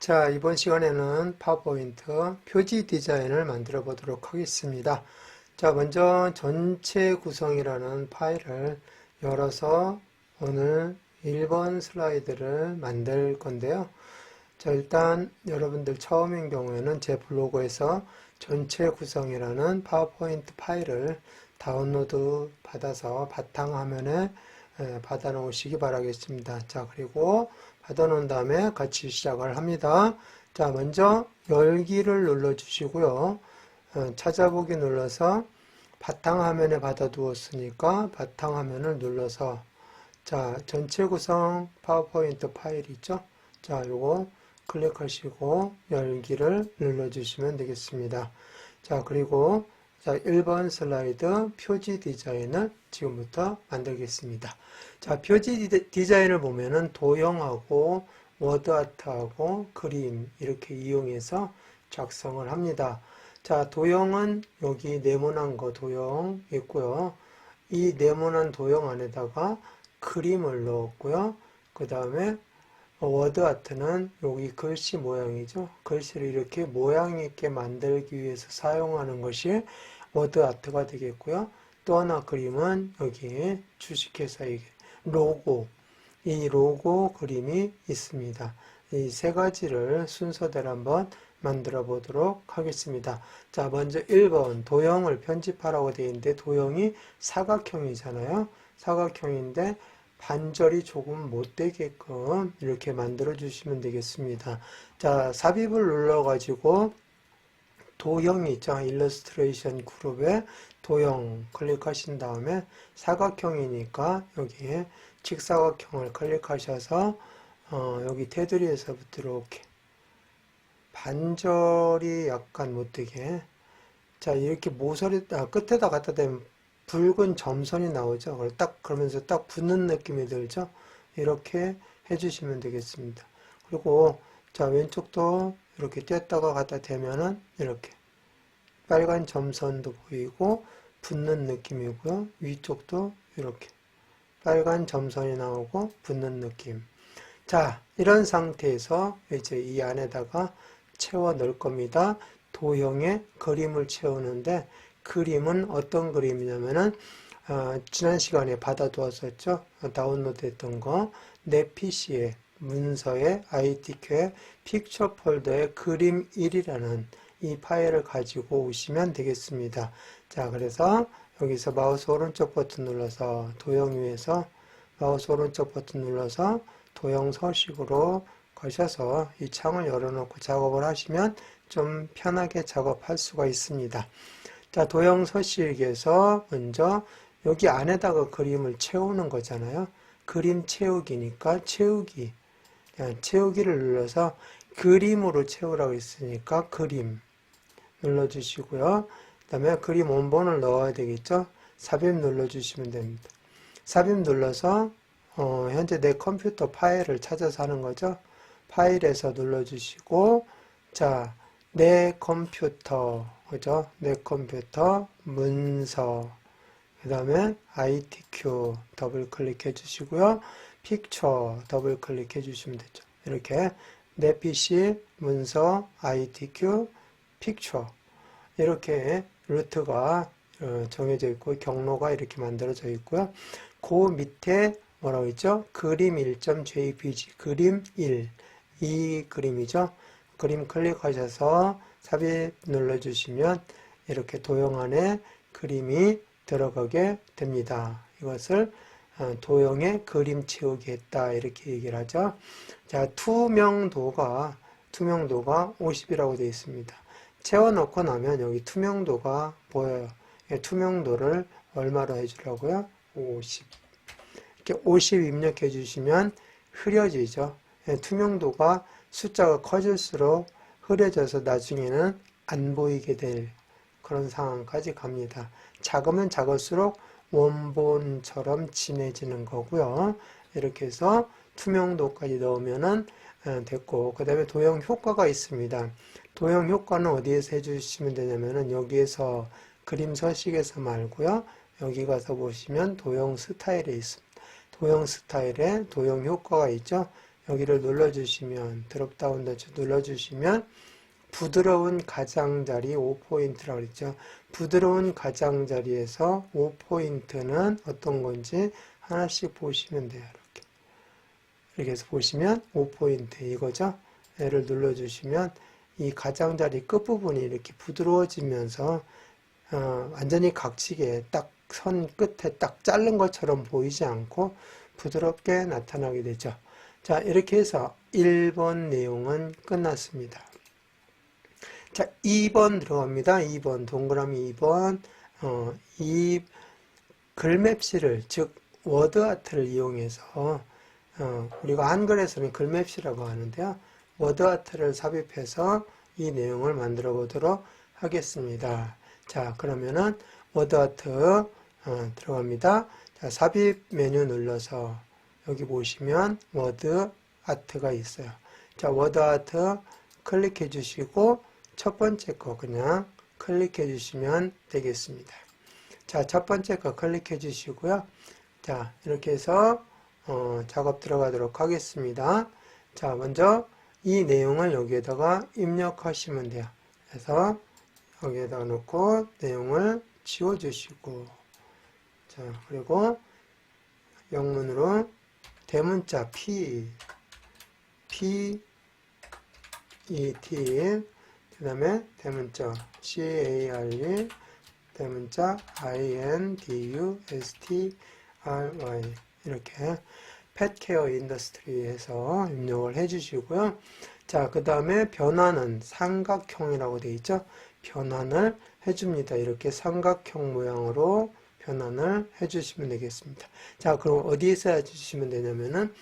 자, 이번 시간에는 파워포인트 표지 디자인을 만들어 보도록 하겠습니다. 자, 먼저 전체 구성이라는 파일을 열어서 오늘 1번 슬라이드를 만들 건데요. 자, 일단 여러분들 처음인 경우에는 제 블로그에서 전체 구성이라는 파워포인트 파일을 다운로드 받아서 바탕화면에 에, 받아 놓으시기 바라겠습니다. 자, 그리고 받아 놓은 다음에 같이 시작을 합니다. 자, 먼저 열기를 눌러 주시고요. 어, 찾아보기 눌러서 바탕화면에 받아 두었으니까 바탕화면을 눌러서 자, 전체 구성 파워포인트 파일 있죠? 자, 요거 클릭하시고 열기를 눌러 주시면 되겠습니다. 자, 그리고 자, 1번 슬라이드 표지 디자인을 지금부터 만들겠습니다. 자, 표지 디- 디자인을 보면은 도형하고 워드아트하고 그림 이렇게 이용해서 작성을 합니다. 자, 도형은 여기 네모난 거 도형 있고요. 이 네모난 도형 안에다가 그림을 넣었고요. 그 다음에 워드 아트는 여기 글씨 모양이죠. 글씨를 이렇게 모양 있게 만들기 위해서 사용하는 것이 워드 아트가 되겠고요. 또 하나 그림은 여기 주식회사의 로고, 이 로고 그림이 있습니다. 이 세 가지를 순서대로 한번 만들어 보도록 하겠습니다. 자, 먼저 1번 도형을 편집하라고 되어 있는데 도형이 사각형이잖아요. 사각형인데 반절이 조금 못 되게끔 이렇게 만들어 주시면 되겠습니다. 자, 삽입을 눌러 가지고 도형이 있죠. 일러스트레이션 그룹에 도형 클릭하신 다음에 사각형이니까 여기에 직사각형을 클릭하셔서 어, 여기 테두리에서부터 이렇게 반절이 약간 못되게 자 이렇게 모서리 아, 끝에다 갖다 대면 붉은 점선이 나오죠. 그걸 딱 그러면서 딱 붙는 느낌이 들죠. 이렇게 해주시면 되겠습니다. 그리고 자 왼쪽도 이렇게 뗐다가 갖다 대면은 이렇게 빨간 점선도 보이고 붙는 느낌이고요. 위쪽도 이렇게 빨간 점선이 나오고 붙는 느낌. 자, 이런 상태에서 이제 이 안에다가 채워 넣을 겁니다. 도형에 그림을 채우는데 그림은 어떤 그림이냐면은 어, 지난 시간에 받아두었었죠. 다운로드 했던 거. 내 PC에 문서에 ITQ에 픽처 폴더에 그림 1이라는 이 파일을 가지고 오시면 되겠습니다. 자, 그래서 여기서 마우스 오른쪽 버튼 눌러서 도형 위에서 마우스 오른쪽 버튼 눌러서 도형 서식으로 거셔서 이 창을 열어놓고 작업을 하시면 좀 편하게 작업할 수가 있습니다. 자, 도형 서식에서 먼저 여기 안에다가 그림을 채우는 거잖아요. 그림 채우기니까 채우기. 자, 채우기를 눌러서 그림으로 채우라고 했으니까 그림 눌러주시고요. 그 다음에 그림 원본을 넣어야 되겠죠. 삽입 눌러주시면 됩니다. 삽입 눌러서 어, 현재 내 컴퓨터 파일을 찾아서 하는 거죠. 파일에서 눌러주시고 자, 내 컴퓨터 그죠? 내 컴퓨터 문서 그 다음에 ITQ 더블 클릭해 주시고요. 픽처 더블 클릭해 주시면 되죠. 이렇게 내 PC 문서 ITQ 픽처 이렇게 루트가 어, 정해져 있고 경로가 이렇게 만들어져 있고요. 그 밑에 뭐라고 했죠? 그림 1.jpg 그림 1. 이 그림이죠. 그림 클릭하셔서 삽입 눌러주시면 이렇게 도형 안에 그림이 들어가게 됩니다. 이것을 어, 도형에 그림 채우기 했다 이렇게 얘기를 하죠. 자, 투명도가 투명도가 50이라고 되어 있습니다. 채워놓고 나면 여기 투명도가 보여요. 이 투명도를 얼마로 해주려고요? 50. 이렇게 50 입력해 주시면 흐려지죠. 예, 투명도가 숫자가 커질수록 흐려져서 나중에는 안 보이게 될 그런 상황까지 갑니다. 작으면 작을수록 원본처럼 진해지는 거고요. 이렇게 해서 투명도까지 넣으면은 어, 됐고 그 다음에 도형 효과가 있습니다. 도형 효과는 어디에서 해주시면 되냐면은 여기에서 그림 서식에서 말고요. 여기 가서 보시면 도형 스타일에 있습니다. 도형 스타일에 도형 효과가 있죠. 여기를 눌러주시면 드롭다운 더치 눌러주시면 부드러운 가장자리 5포인트라고 그랬죠. 부드러운 가장자리에서 5포인트는 어떤 건지 하나씩 보시면 돼요. 이렇게. 이렇게 해서 보시면 5포인트 이거죠. 얘를 눌러주시면 이 가장자리 끝부분이 이렇게 부드러워지면서 어, 완전히 각지게 딱 선 끝에 딱 자른 것처럼 보이지 않고 부드럽게 나타나게 되죠. 자, 이렇게 해서 1번 내용은 끝났습니다. 자, 2번 들어갑니다. 2번, 동그라미 2번. 어, 이 글맵시를, 즉, 워드아트를 이용해서, 어, 우리가 한글에서는 글맵시라고 하는데요. 워드아트를 삽입해서 이 내용을 만들어 보도록 하겠습니다. 자, 그러면은 워드아트 어, 들어갑니다. 자, 삽입 메뉴 눌러서 여기 보시면 워드 아트가 있어요. 자, 워드 아트 클릭해 주시고 첫 번째 거 그냥 클릭해 주시면 되겠습니다. 자, 첫 번째 거 클릭해 주시고요. 자, 이렇게 해서 어, 작업 들어가도록 하겠습니다. 자, 먼저 이 내용을 여기에다가 입력하시면 돼요. 그래서 여기에다 놓고 내용을 지워 주시고 자, 그리고 영문으로 대문자 P, P, E, T, 그 다음에 대문자 C, A, R, E, 대문자 I, N, D, U, S, T, R, Y 이렇게 펫케어 인더스트리에서 입력을 해주시고요. 자, 그 다음에 변화는 삼각형이라고 되어 있죠. 변환을 해줍니다. 이렇게 삼각형 모양으로 변환을 해주시면 되겠습니다. 자, 그럼 어디에서 해주시면 되냐면은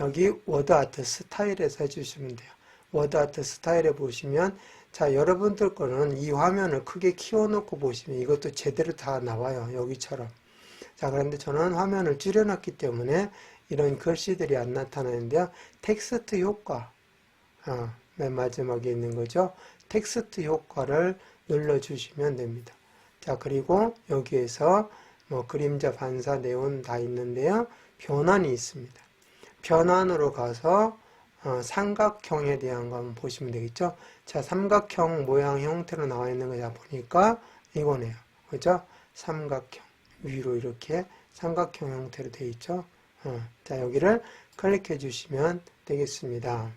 여기 워드아트 스타일에서 해주시면 돼요. 워드아트 스타일에 보시면 자, 여러분들 거는 이 화면을 크게 키워놓고 보시면 이것도 제대로 다 나와요. 여기처럼. 자, 그런데 저는 화면을 줄여놨기 때문에 이런 글씨들이 안 나타나는데요. 텍스트 효과. 어, 맨 마지막에 있는 거죠. 텍스트 효과를 눌러주시면 됩니다. 자, 그리고 여기에서 뭐 그림자 반사 네온 다 있는데요. 변환이 있습니다. 변환으로 가서 어, 삼각형에 대한 거 한번 보시면 되겠죠. 자, 삼각형 모양 형태로 나와 있는 거 보니까 이거네요. 그죠? 삼각형. 위로 이렇게 삼각형 형태로 되어 있죠. 어, 자, 여기를 클릭해 주시면 되겠습니다.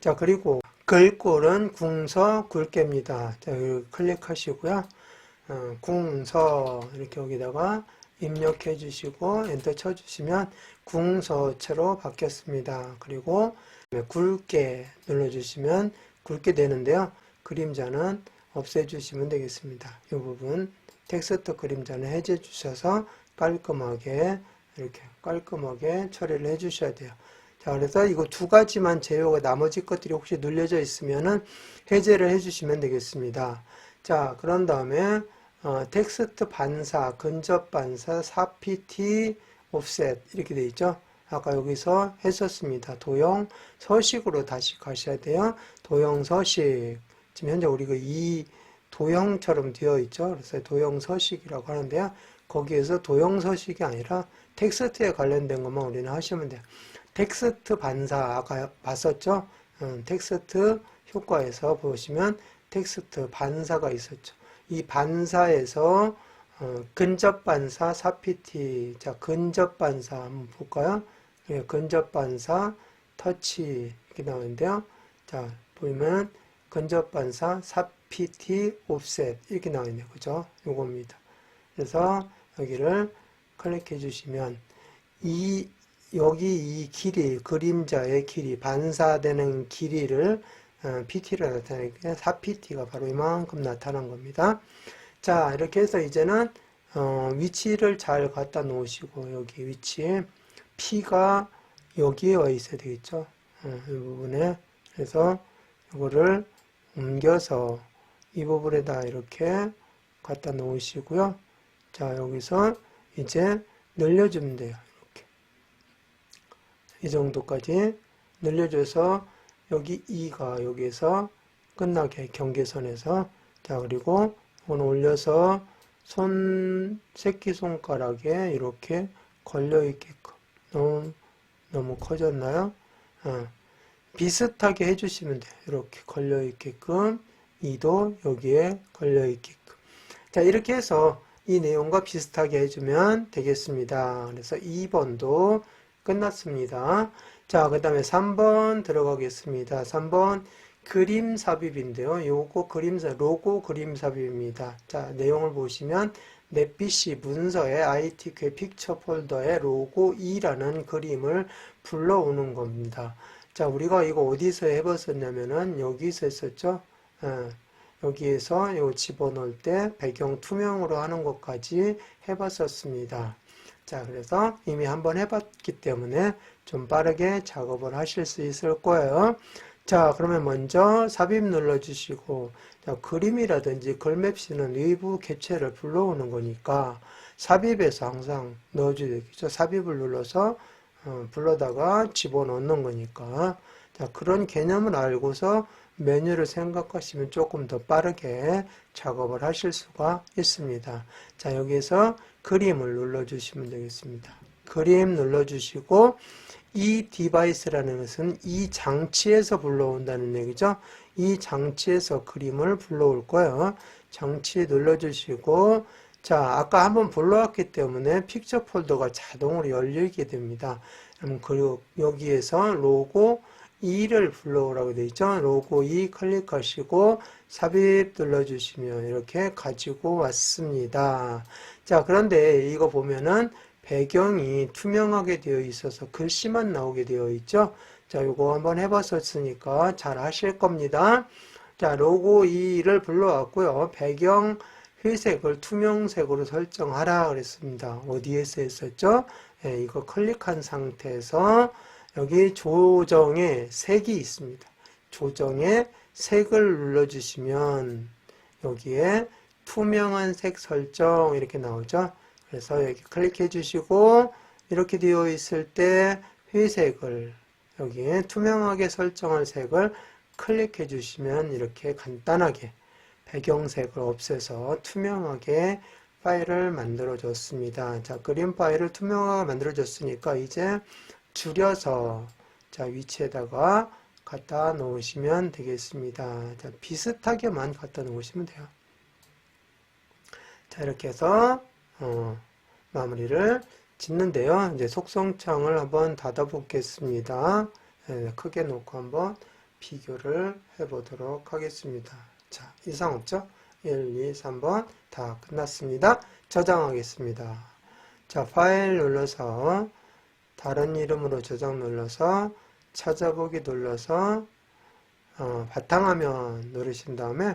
자, 그리고 글꼴은 궁서 굵게입니다. 자, 여기 클릭하시고요. 어, 궁서 이렇게 여기다가 입력해 주시고 엔터 쳐 주시면 궁서체로 바뀌었습니다. 그리고 굵게 눌러 주시면 굵게 되는데요. 그림자는 없애 주시면 되겠습니다. 이 부분 텍스트 그림자는 해제 주셔서 깔끔하게 이렇게 깔끔하게 처리를 해 주셔야 돼요. 자, 그래서 이거 두 가지만 제외하고 나머지 것들이 혹시 눌려져 있으면은 해제를 해 주시면 되겠습니다. 자, 그런 다음에 어, 텍스트 반사, 근접 반사, 4pt, 옵셋 이렇게 되어 있죠. 아까 여기서 했었습니다. 도형 서식으로 다시 가셔야 돼요. 도형 서식. 지금 현재 우리가 이 도형처럼 되어 있죠. 그래서 도형 서식이라고 하는데요. 거기에서 도형 서식이 아니라 텍스트에 관련된 것만 우리는 하시면 돼요. 텍스트 반사 아까 봤었죠? 음, 텍스트 효과에서 보시면 텍스트 반사가 있었죠. 이 반사에서 어, 근접 반사 4pt 자 근접 반사 한번 볼까요? 예, 근접 반사 터치 이렇게 나오는데요. 자 보면 근접 반사 4pt 옵셋 이렇게 나와 있네요. 그죠? 요겁니다. 그래서 여기를 클릭해 주시면 이 여기 이 길이 그림자의 길이 반사되는 길이를 PT로 나타내니까 4PT가 바로 이만큼 나타난 겁니다. 자, 이렇게 해서 이제는 어, 위치를 잘 갖다 놓으시고 여기 위치 P가 여기에 와 있어야 되겠죠. 어, 이 부분에 그래서 이거를 옮겨서 이 부분에다 이렇게 갖다 놓으시고요. 자, 여기서 이제 늘려주면 돼요. 이렇게. 이 정도까지 늘려줘서 여기 2가 여기에서 끝나게 경계선에서 자 그리고 오늘 올려서 손 새끼손가락에 이렇게 걸려 있게끔 너무 너무 커졌나요? 어, 비슷하게 해주시면 돼요. 이렇게 걸려 있게끔 2도 여기에 걸려 있게끔. 자, 이렇게 해서 이 내용과 비슷하게 해주면 되겠습니다. 그래서 2번도 끝났습니다. 자, 그 다음에 3번 들어가겠습니다. 3번 그림 삽입인데요. 요거 그림 삽 로고 그림 삽입입니다. 자, 내용을 보시면 내 PC 문서에 ITK 픽처 폴더에 로고 2라는 그림을 불러오는 겁니다. 자, 우리가 이거 어디서 해봤었냐면은 여기서 했었죠. 예, 여기에서 이거 집어넣을 때 배경 투명으로 하는 것까지 해봤었습니다. 자, 그래서 이미 한번 해봤기 때문에 좀 빠르게 작업을 하실 수 있을 거예요. 자, 그러면 먼저 삽입 눌러주시고, 자, 그림이라든지 글맵시는 외부 객체를 불러오는 거니까 삽입에서 항상 되겠죠. 삽입을 눌러서 어, 불러다가 집어넣는 거니까. 자, 그런 개념을 알고서 메뉴를 생각하시면 조금 더 빠르게 작업을 하실 수가 있습니다. 자, 여기에서 그림을 눌러주시면 되겠습니다. 그림 눌러주시고, 이 디바이스라는 것은 이 장치에서 불러온다는 얘기죠. 이 장치에서 그림을 불러올 거예요. 장치 눌러주시고, 자, 아까 한번 불러왔기 때문에 픽처 폴더가 자동으로 열리게 됩니다. 그럼 그리고 여기에서 로고 2를 불러오라고 되어 있죠. 로고 2 클릭하시고 삽입 눌러주시면 이렇게 가지고 왔습니다. 자, 그런데 이거 보면은 배경이 투명하게 되어 있어서 글씨만 나오게 되어 있죠. 자, 이거 한번 해봤었으니까 잘 하실 겁니다. 자, 로고 2를 불러왔고요. 배경 회색을 투명색으로 설정하라 그랬습니다. 어디에서 했었죠? 예, 이거 클릭한 상태에서 여기 조정에 색이 있습니다. 조정에 색을 눌러주시면 여기에 투명한 색 설정 이렇게 나오죠. 그래서 여기 클릭해 주시고 이렇게 되어 있을 때 회색을 여기에 투명하게 설정한 색을 클릭해 주시면 이렇게 간단하게 배경색을 없애서 투명하게 파일을 만들어 줬습니다. 자, 그림 파일을 투명하게 만들어 줬으니까 이제 줄여서 자, 위치에다가 갖다 놓으시면 되겠습니다. 자, 비슷하게만 갖다 놓으시면 돼요. 자, 이렇게 해서 어, 마무리를 짓는데요. 이제 속성창을 한번 닫아 보겠습니다. 네, 크게 놓고 한번 비교를 해 보도록 하겠습니다. 자, 이상 없죠? 1, 2, 3번 다 끝났습니다. 저장하겠습니다. 자, 파일 눌러서 다른 이름으로 저장 눌러서 찾아보기 눌러서 어, 바탕화면 누르신 다음에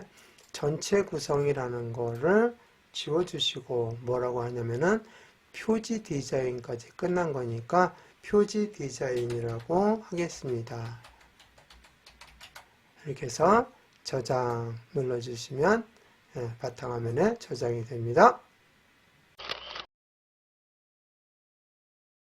전체 구성이라는 거를 지워주시고 뭐라고 하냐면은 표지 디자인까지 끝난 거니까 표지 디자인이라고 하겠습니다. 이렇게 해서 저장 눌러주시면 예, 바탕화면에 저장이 됩니다.